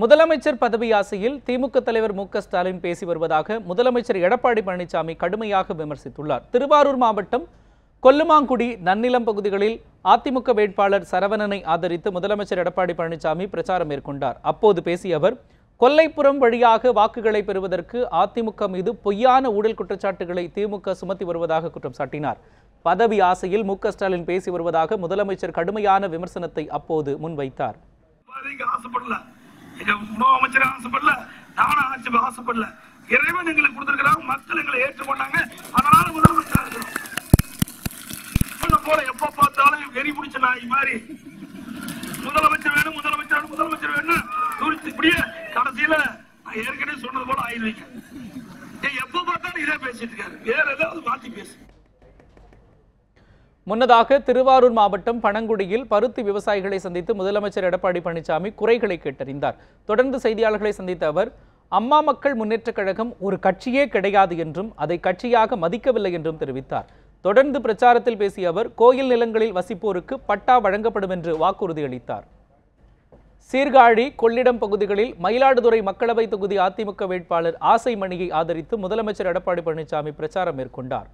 முதலமைச்சர் பதவி ஆசையில் திமுக தலைவர் மு ஸ்டாலின் பேசி வருவதாக முதலமைச்சர் எடப்பாடி பழனிசாமி கடுமையாக விமர்சித்துள்ளார். திருவாரூர் மாவட்டம் கொல்லுமாங்குடி நன்னிலம் பகுதிகளில் அதிமுக வேட்பாளர் சரவணனை ஆதரித்து முதலமைச்சர் எடப்பாடி பழனிசாமி பிரச்சாரம் மேற்கொண்டார். அப்போது பேசிய அவர் கொல்லைப்புறம் வழியாக வாக்குகளை பெறுவதற்கு அதிமுக மீது பொய்யான ஊழல் குற்றச்சாட்டுகளை திமுக சுமத்தி வருவதாக குற்றம் சாட்டினார். பதவி ஆசையில் மு ஸ்டாலின் பேசி வருவதாக முதலமைச்சர் கடுமையான விமர்சனத்தை அப்போது முன்வைத்தார். ஆசைப்படல. எங்க உணவு அமைச்சர் ஆசைப்படல நானும் ஆட்சி ஆசைப்படல. இறைவன் எங்களுக்கு கொடுத்திருக்கிறாங்க மக்கள் எங்களை ஏற்றுக்கொண்டாங்க. அதனால முதலமைச்சர் இருக்கிறோம். போல எப்ப பார்த்தாலும் வெறி பிடிச்ச நாய் மாதிரி. முதலமைச்சர் வேணும் முதலமைச்சர் வேணும் முதலமைச்சர் வேணும் துரித்து இப்படியே கடைசியில நான் ஏற்கனவே சொன்னது போல ஆயிடுவீங்க. எப்ப பார்த்தாலும் இதே பேசிட்டு இருக்காரு. வேற ஏதாவது மாத்தி பேசு. முன்னதாக திருவாரூர் மாவட்டம் பனங்குடியில் பருத்தி விவசாயிகளை சந்தித்து முதலமைச்சர் எடப்பாடி பழனிசாமி குறைகளை கேட்டறிந்தார். தொடர்ந்து செய்தியாளர்களை சந்தித்த அவர் அம்மா மக்கள் முன்னேற்றக் கழகம் ஒரு கட்சியே கிடையாது என்றும் அதை கட்சியாக மதிக்கவில்லை என்றும் தெரிவித்தார். தொடர்ந்து பிரச்சாரத்தில் பேசிய அவர் கோயில் நிலங்களில் வசிப்போருக்கு பட்டா வழங்கப்படும் என்று வாக்குறுதி அளித்தார். சீர்காழி கொள்ளிடம் பகுதிகளில் மயிலாடுதுறை மக்களவை தொகுதி அதிமுக வேட்பாளர் ஆசை மணியை ஆதரித்து முதலமைச்சர் எடப்பாடி பழனிசாமி பிரச்சாரம் மேற்கொண்டார்.